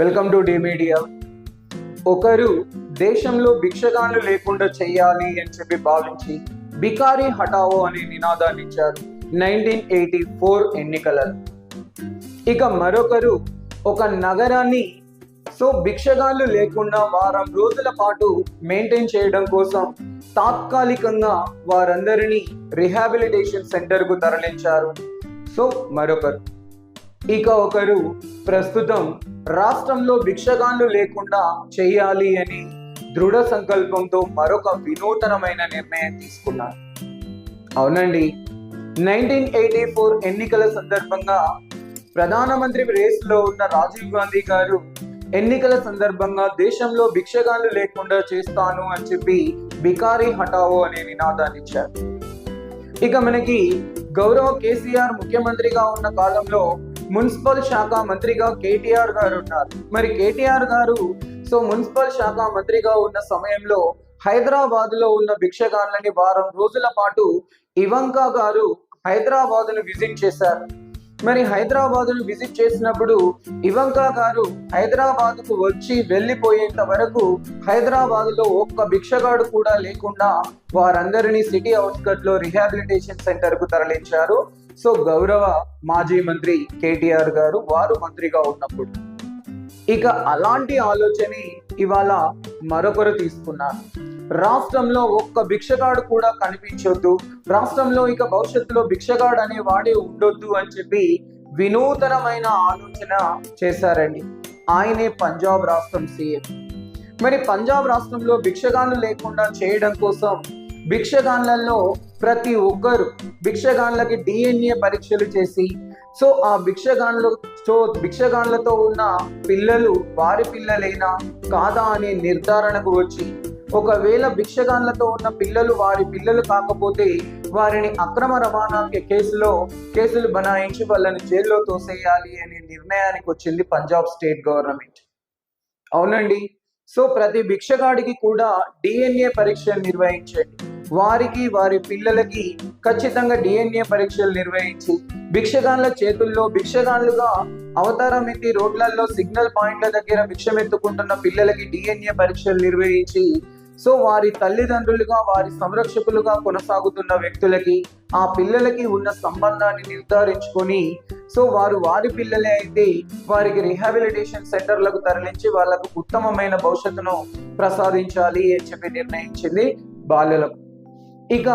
Welcome to D media ఒకరు దేశంలో భిక్షగాన్లు లేకుండా చేయాలి అని చెప్పి భావించి బికారి హటావో అనే నినాదాన్ని ఇచ్చారు నైన్టీన్ ఎయిటీ ఫోర్ ఎన్నికలలో. ఇక మరొకరు ఒక నగరాన్ని సో భిక్షగాన్లు లేకుండా వారం రోజుల పాటు మెయింటైన్ చేయడం కోసం తాత్కాలికంగా వారందరినీ రిహాబిలిటేషన్ సెంటర్కు తరలించారు. సో మరొకరు ఇక ఒకరు ప్రస్తుతం రాష్ట్రంలో భిక్షగాన్లు లేకుండా చేయాలి అని దృఢ సంకల్పంతో మరొక వినూతనమైన నిర్ణయం తీసుకున్నారు. అవునండి. నైన్టీన్ ఎయిటీ ఫోర్ ఎన్నికల సందర్భంగా ప్రధానమంత్రి రేసులో ఉన్న రాజీవ్ గాంధీ గారు ఎన్నికల సందర్భంగా దేశంలో భిక్షగాన్లు లేకుండా చేస్తాను అని చెప్పి బికారి హటావో అనే నినాదాన్ని ఇచ్చారు. ఇక మనకి గౌరవ కేసీఆర్ ముఖ్యమంత్రిగా ఉన్న కాలంలో మున్సిపల్ శాఖ మంత్రిగా కేటీఆర్ గారు ఉన్నారు. మరి కేటీఆర్ గారు సో మున్సిపల్ శాఖ మంత్రిగా ఉన్న సమయంలో హైదరాబాద్లో ఉన్న భిక్షగాన్లని వారం రోజుల పాటు ఇవంకా గారు హైదరాబాద్ను విజిట్ చేశారు. మరి హైదరాబాద్ను విజిట్ చేసినప్పుడు ఇవంకా గారు హైదరాబాద్కు వచ్చి వెళ్ళిపోయేంత వరకు హైదరాబాద్లో ఒక్క భిక్షగాడు కూడా లేకుండా వారందరినీ సిటీ అవుట్స్కట్లో రిహాబిలిటేషన్ సెంటర్కు తరలించారు. సో గౌరవ మాజీ మంత్రి కేటీఆర్ గారు వారు మంత్రిగా ఉన్నప్పుడు ఇక అలాంటి ఆలోచన ఇవాళ మరొకరు తీసుకున్నారు. రాష్ట్రంలో ఒక్క భిక్షగాడు కూడా కనిపించొద్దు రాష్ట్రంలో ఇక భవిష్యత్తులో భిక్షగాడు అనే వాడే ఉండొద్దు అని చెప్పి వినూతనమైన ఆలోచన చేశారండి. ఆయనే పంజాబ్ రాష్ట్రం సీఎం. మరి పంజాబ్ రాష్ట్రంలో భిక్షగాను లేకుండా చేయడం కోసం భిక్షగాన్లలో ప్రతి ఒక్కరు భిక్షగాన్లకి డిఎన్ఏ పరీక్షలు చేసి సో ఆ భిక్షగాన్లు సో భిక్షగాన్లతో ఉన్న పిల్లలు వారి పిల్లలైనా కాదా అనే నిర్ధారణకు వచ్చి ఒకవేళ భిక్షగాన్లతో ఉన్న పిల్లలు వారి పిల్లలు కాకపోతే వారిని అక్రమ రవాణా కేసులో కేసులు బనాయించి వాళ్ళని జైల్లో తోసేయాలి అనే నిర్ణయానికి వచ్చింది పంజాబ్ స్టేట్ గవర్నమెంట్. అవునండి. సో ప్రతి భిక్షగాడికి కూడా డిఎన్ఏ పరీక్షలు నిర్వహించండి. వారికి వారి పిల్లలకి ఖచ్చితంగా డిఎన్ఏ పరీక్షలు నిర్వహించి భిక్షగాన్ల చేతుల్లో భిక్షగాన్లుగా అవతారం ఎత్తి రోడ్లలో సిగ్నల్ పాయింట్ల దగ్గర భిక్షమెత్తుకుంటున్న పిల్లలకి డిఎన్ఏ పరీక్షలు నిర్వహించి సో వారి తల్లిదండ్రులుగా వారి సంరక్షకులుగా కొనసాగుతున్న వ్యక్తులకి ఆ పిల్లలకి ఉన్న సంబంధాన్ని నిర్ధారించుకొని సో వారు వారి పిల్లలే అయితే వారికి రిహాబిలిటేషన్ సెంటర్లకు తరలించి వాళ్ళకు ఉత్తమమైన భవిష్యత్తును ప్రసాదించాలి అని చెప్పి నిర్ణయించింది బాలలకు. ఇక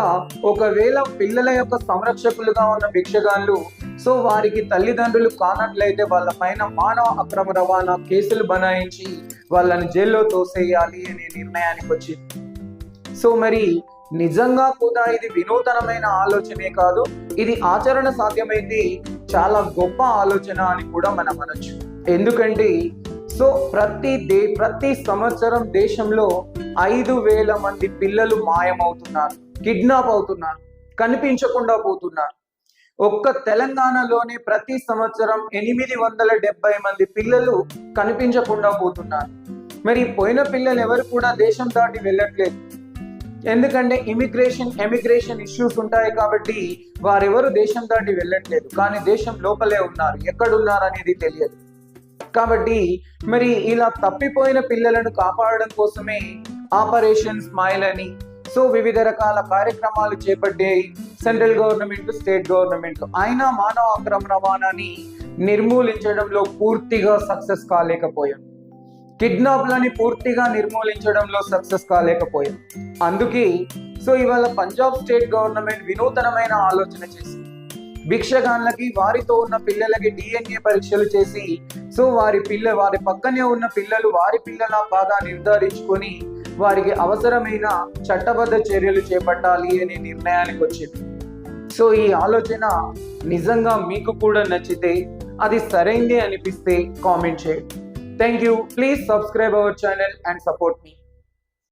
ఒకవేళ పిల్లల యొక్క సంరక్షకులుగా ఉన్న భిక్షగాళ్ళు సో వారికి తల్లిదండ్రులు కానట్లయితే వాళ్ళ పైన మానవ అక్రమ రవాణా కేసులు బనాయించి వాళ్ళని జైల్లో తోసేయాలి అనే నిర్ణయానికి వచ్చింది. సో మరి నిజంగా కూడా ఇది వినూతనమైన ఆలోచనే కాదు ఇది ఆచరణ సాధ్యమైంది చాలా గొప్ప ఆలోచన అని కూడా మనం అనొచ్చు. ఎందుకంటే సో ప్రతి దే ప్రతి సంవత్సరం దేశంలో ఐదు వేల మంది పిల్లలు మాయమవుతున్నారు. కిడ్నాప్ అవుతున్నారు కనిపించకుండా పోతున్నారు. ఒక్క తెలంగాణలోనే ప్రతి సంవత్సరం ఎనిమిది వందల డెబ్బై మంది పిల్లలు కనిపించకుండా పోతున్నారు. మరి పోయిన పిల్లలు ఎవరు కూడా దేశం దాటి వెళ్ళట్లేదు. ఎందుకంటే ఇమిగ్రేషన్ ఎమిగ్రేషన్ ఇష్యూస్ ఉంటాయి కాబట్టి వారెవరు దేశం దాటి వెళ్ళట్లేదు. కానీ దేశం లోపలే ఉన్నారు. ఎక్కడున్నారు అనేది తెలియదు. కాబట్టి మరి ఇలా తప్పిపోయిన పిల్లలను కాపాడడం కోసమే ఆపరేషన్ స్మైల్ అని సో వివిధ రకాల కార్యక్రమాలు చేపట్టాయి సెంట్రల్ గవర్నమెంట్ స్టేట్ గవర్నమెంట్. అయినా మానవ అక్రమ రవాణాని నిర్మూలించడంలో పూర్తిగా సక్సెస్ కాలేకపోయాం. కిడ్నాప్లని పూర్తిగా నిర్మూలించడంలో సక్సెస్ కాలేకపోయాం. అందుకే సో ఇవాళ పంజాబ్ స్టేట్ గవర్నమెంట్ వినూతనమైన ఆలోచన చేసింది. భిక్షగాన్లకి వారితో ఉన్న పిల్లలకి డిఎన్ఏ పరీక్షలు చేసి సో వారి పిల్ల వారి పక్కనే ఉన్న పిల్లలు వారి పిల్లల బాధ నిర్ధారించుకొని వారికి అవసరమైన చట్టబద్ధ చర్యలు చేపట్టాలి అనే నిర్ణయానికి వచ్చింది. సో ఈ ఆలోచన నిజంగా మీకు కూడా నచ్చితే అది సరైంది అనిపిస్తే కామెంట్ చేయండి. Thank you. Please subscribe our channel and support me.